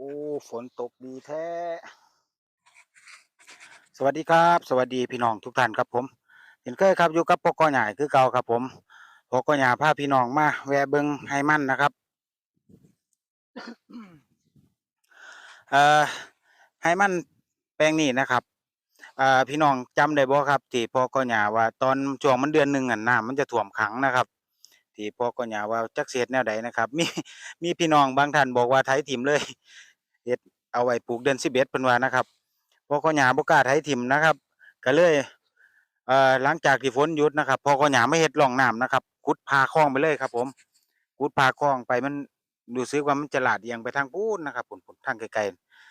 โอ้ฝนตกดีแท้ สวัสดีครับ สวัสดีพี่น้องทุกท่านครับผมเห็นเคยครับอยู่กับปกใหญ่คือเก่าครับผมปกใหญ่พาพี่น้องมาแวะเบิงให้มันนะครับเอ่อให้มันแปลงนี้นะครับเอ่อพี่น้องจำได้บ่ครับที่พ่อก็หยาว่าตอนช่วงมันเดือนหนึ่งอะน้ำมันจะท่วมขังนะครับที่พ่อก็หยาว่าจักเสียดแนวใดนะครับ มีมีพี่น้องบางท่านบอกว่าไถถิ่มเลย เฮ็ดเอาไว้ปลูกเดือน11เพิ่นว่านะครับพ่อก็หยาบ่กล้าไถถิ่มนะครับ ก็เลยเอ่อหลังจากที่ฝนหยุดนะครับพ่อก็หยาไม่เฮ็ดร่องน้ำนะครับขุดพาคลองไปเลยครับ ผมขุดพาคลองไปมันรู้สึกว่ามันจะลาดเอียงไปทางพู้นนะครับพุ่นๆทางไกล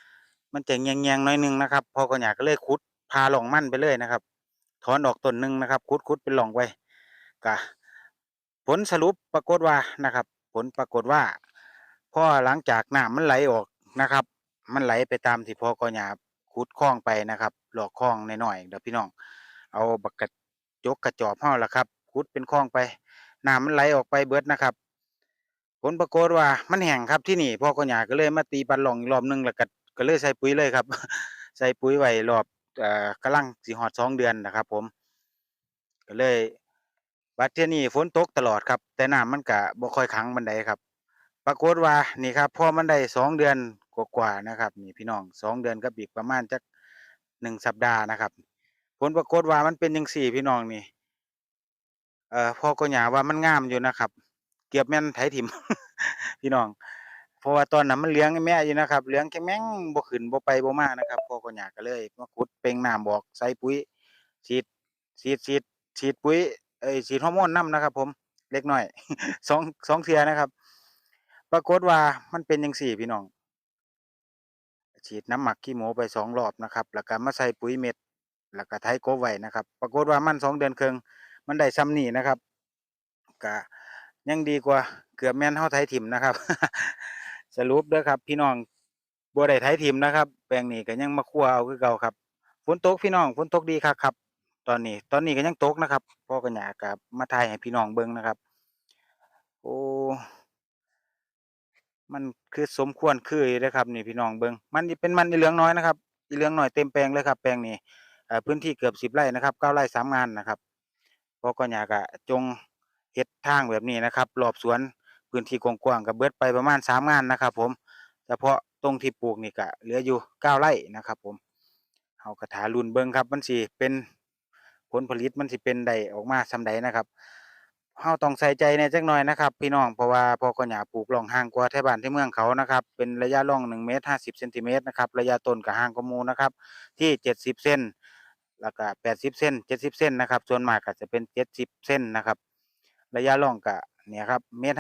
ๆมันจะแยงๆหน่อยหนึงนะครับพ่อก็หยาก็เลยขุดพาหล่องมั่นไปเลยนะครับ ถอนออกต้นหนึ่งนะครับขุดขุดเป็นหล่องไว้ก็ผลสรุปปรากฏว่านะครับ ผลปรากฏว่าพอหลังจากน้ำมันไหลออก นะครับ มันไหลไปตามที่พ่อก็หยาขุดคลองไปนะครับ หลอกคลองน้อยๆเดี๋ยวพี่น้อง เอาบักกระจกกระจอบเฮาล่ะครับขุดเป็นคลองไปน้ำมันไหลออกไปเบิดนะครับ ผลปรากฏว่ามันแห้งครับที่นี่พ่อก็หยาก็เลยมาตีปันหลองอีกรอบหนึงแล้วก็ก็เลยใส่ปุ๋ยเลยครับ ใส่ปุ๋ยไว้รอบเอ่อกำลังสิฮอดสองเดือนนะครับ ผม ก็เลยบัดเที่ยนี้ฝนตกตลอดครับ แต่น้ำมันก็บ่ค่อยขังปานใดครับ ปรากฏว่านี่ครับพอมันได้สองเดือนกว่าๆนะครับ นี่พี่น้องสองเดือนกับอีกประมาณจักหนึ่งสัปดาห์นะครับ ผลปรากฏว่ามันเป็นจังซี่พี่น้องนี่เอ่อพ่อก็หยาว่ามันงามอยู่นะครับ เกือบแม่นไถถิ่มพี่น้องเพราะว่าตอนนั้นมันเหลืองแม่อยู่นะครับเหลืองแค่แม่งบ่ขึ้นบ่ไปบ่มานะครับพ่อก็หยาก็เลยมาขุดเป่งน้ำบอกใส่ปุ๋ยฉีดฉีดฉีดฉีดปุ๋ยเอ้ยฉีดฮอร์โมนนํนะครับ ผมเล็กน้อยสองสองเทื่อนะครับ ปรากฏว่ามันเป็นจังซี่พี่น้อง ฉีดน้ำหมักขี้หมูไปสองรอบนะครับ แล้วก็มาใส่ปุ๋ยเม็ด แล้วก็ไถกไว้นะครับ ปรากฏว่ามันสองเดือนครึ่งมันได้ส่ำนี้นะครับก็ยังดีกว่าเกือบแม่นเฮาไถถิ่มนะครับ สรุปเด้อครับ พี่น้องบ่ได้ไถถิ่มนะครับ แปลงนี้ก็ยังมาคั่วเอาคือเก่าครับฝนตกพี่น้องฝนตกดีคักครับ ตอนนี้ ตอนนี้ก็ยังตกนะครับพ่อก็อยากก็มาถ่ายให้พี่น้องเบิ่งนะครับ โอ้ มันคือสมควรคืออยู่เด้อครับนี่พี่น้องเบิงมันเป็นมันอีเหลืองน้อยนะครับอีเหลืองหน้อยเต็มแปลงเลยครับแปลงนี่พื้นที่เกือบ10ไร่นะครับ9ไร่3งานนะครับพอก็อยากก็จงเฮ็ดทางแบบนี้นะครับรอบสวนพื้นที่กว้างๆก็เบิดไปประมาณ3งานนะครับ ผมเฉพาะตรงที่ปลูกนี่ก็เหลืออยู่9ไร่นะครับ ผมเฮาก็ท่าลุนเบิงครับมันสิเป็นผลผลิตมันสิเป็นได้ออกมาส่ำใดนะครับ เฮาต้องใส่ใจแหน่จักหน่อยนะครับ พี่น้องเพราะว่าพอก็อยาปลูกร่องห่างกว่าแถวบ้านแถวเมืองเขานะครับ เป็นระยะร่อง1เมตร50เซนติเมตรนะครับระยะต้นก็ห่างกว่าหมู่นะครับ ที่ 70เซนแล้วก็80เซน70เซนนะครับ ส่วนมากก็จะเป็น 70เซนนะครับ ระยะร่องก็เนี่ยครับเมตร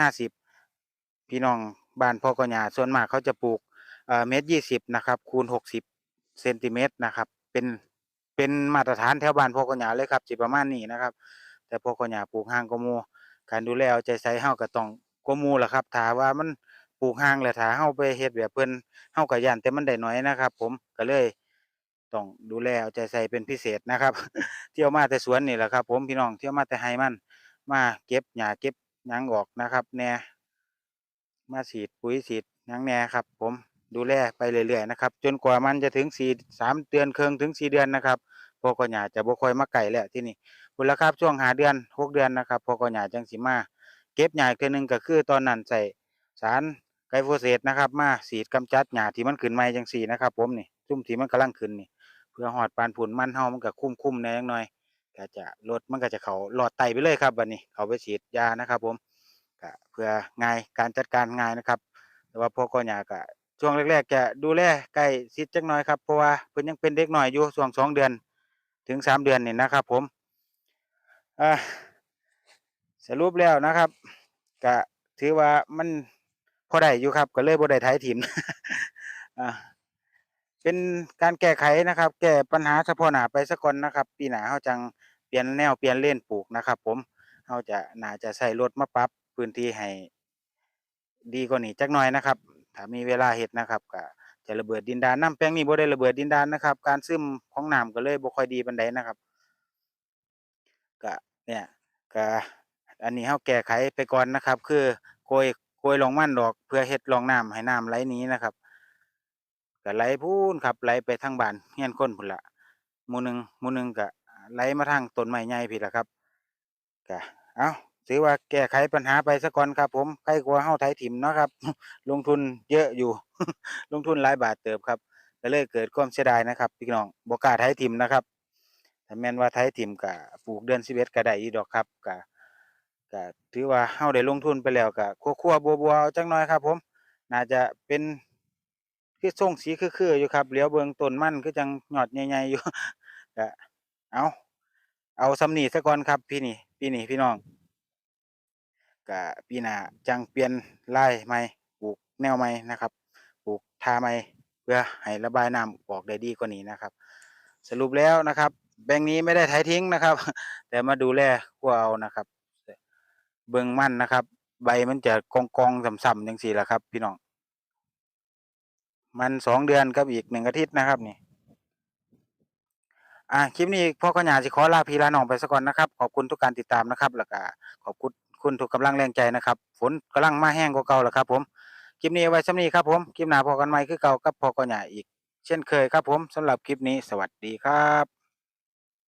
50พี่น้องบ้านพ่อก็อยาส่วนมากเขาจะปลูกเอ่อเมตร20นะครับคูณ60เซนติเมตรนะครับ เป็นเป็นมาตรฐานแถวบ้านพ่อก็อยาเลยครับสิประมาณนี้นะครับ แต่พ่อก็อยาปลูกห่างกว่าหมู่การดูแลเอาใจใส่เฮาก็ต้องกว่าหมู่ล่ะครับถ้าว่ามันปลูกห่างแล้วถ้าเฮาไปเฮ็ดแบบเพิ่นเฮาก็ย้านแต่มันได้น้อยนะครับ ผมก็เลยต้องดูแลเอาใจใส่เป็นพิเศษนะครับ เที่ยวมาแต่สวนนี่แหละครับ ผมพี่น้องเที่ยวมาแต่ไร่มัน มาเก็บหญ้าเก็บหยังออกนะครับแหน่มาฉีดปุ๋ยฉีดหยังแหน่ครับ ผมดูแลไปเรื่อยๆนะครับ จนกว่ามันจะถึง4 3เดือนเครึ่งถึง4เดือนนะครับพอก็อยาจะบ่ค่อยมาใกล้แล้วที่นี่ พุ่นล่ะครับช่วง5เดือน6เดือนนะครับพอก็อยาจังสิมา เก็บหญ้าอีกเทื่อหนึ่งก็คือตอนนั้นใช้สารไกลโฟเสตนะครับ มาฉีดกำจัดหญ้าที่มันขึ้นใหม่จังซี้นะครับ ผมนี่ซุมที่มันกำลังขึ้นนี่ เพื่อฮอดปานผุนมันเฮามันก็คุ้มๆแหน่จักหน่อยก็จะรถมันก็จะเข้าลอดไตไปเลยครับบัดนี้ เขาไปฉีดยานะครับ ผมก็เพื่อง่ายการจัดการง่ายนะครับ แต่ว่าพอก็อยากก็ช่วงแรกๆจะดูแลใกล้ชิดจักหน่อยครับเพราะว่าเพิ่นยังเป็นเด็กหน้อยอยู่ช่วงสองเดือน ถึงสามเดือนนี่นะครับ ผม สรุปแล้วนะครับก็ถือว่ามันพอได้อยู่ครับ ก็เลยบ่ได้ไถถิ่มเป็นการแก้ไขนะครับ แก้ปัญหาเฉพาะหน้าไปซะก่อนนะครับ ปีหน้าเราจังเปลี่ยนแนวเปลี่ยนเล่นปลูกนะครับ ผมเราจะน่าจะใช้รถมาปรับพื้นที่ให้ดีกว่านี้จักหน่อยนะครับ ถ้ามีเวลาเฮ็ดนะครับก็จะระเบิดดินดานนำแปลงนี้บ่ได้ระเบิดดินดานนะครับ การซึมของน้ำก็เลยบ่ค่อยดีปานใดนะครับก็ เนี่ยก็อันนี้เราแก้ไขไปก่อนนะครับ คือโกยโกยร่องมันออก เพื่อเฮ็ดรองน้ำให้น้ำไหลนี้นะครับก็ไหลพูนครับไหลไปทางบ้านเฮียนคนพุ่นละหมู่หนึ่งหมู่หนึ่งก็ไหลมาทางต้นไม้ใหญ่พี่ละครับก็เอาถือว่าแก้ไขปัญหาไปซะก่อนครับผมใกล้กว่าเฮาไถถิ่มเนาะครับ ลงทุนเยอะอยู่ ลงทุนหลายบาทเติบครับก็เลยเกิดความเสียดายนะครับ พี่น้องบ่กล้าไถถิ่มนะครับถ้าแม่นว่าไถถิ่มก็ ปลูกเดือน11ก็ได้อีดอกครับก็ก็ถือว่าเฮาได้ลงทุนไปแล้วก็คั่วๆบัวๆเอาจักหน่อยครับ ผม น่าจะเป็นคือทรงสีคือๆอยู่ครับเหลียวเบิงต้นมันคือจังหยอดใหญ่ๆอยู่ก็เอาเอาสำนีซะก่อนครับพี่นี่ปีนี้พี่น้องก็ปีหน้าจังเปลี่ยนลายใหม่ปลูกแนวใหม่นะครับปลูกทาใหม่เพื่อให้ระบายน้ำออกได้ดีกว่านี้นะครับ สรุปแล้วนะครับ แปลงนี้ไม่ได้ไถทิ้งนะครับ แต่มาดูแลคั่วเอานะครับ เบิ่งมันนะครับ ใบมันจะกองกองๆส่ำๆจังซี่หละครับ พี่น้องมันสองเดือนกับอีกหนึ่งอาทิตย์นะครับนี่อ่าคลิปนี้พ่อก็อยาสิขอลาพี่ลาน้องไปซะก่อนนะครับ ขอบคุณทุกการติดตามนะครับ แล้วก็ขอบคุณคุณทุกกำลังแรงใจนะครับ ฝนกำลังมาแห้งกว่าเก่าแล้วครับ ผมคลิปนี้ไว้สำนีครับผมคลิปหน้าพอกันใหม่คือเก่ากับพ่อก็อยาอีก เช่นเคยครับผมสำหรับคลิปนี้สวัสดีครับ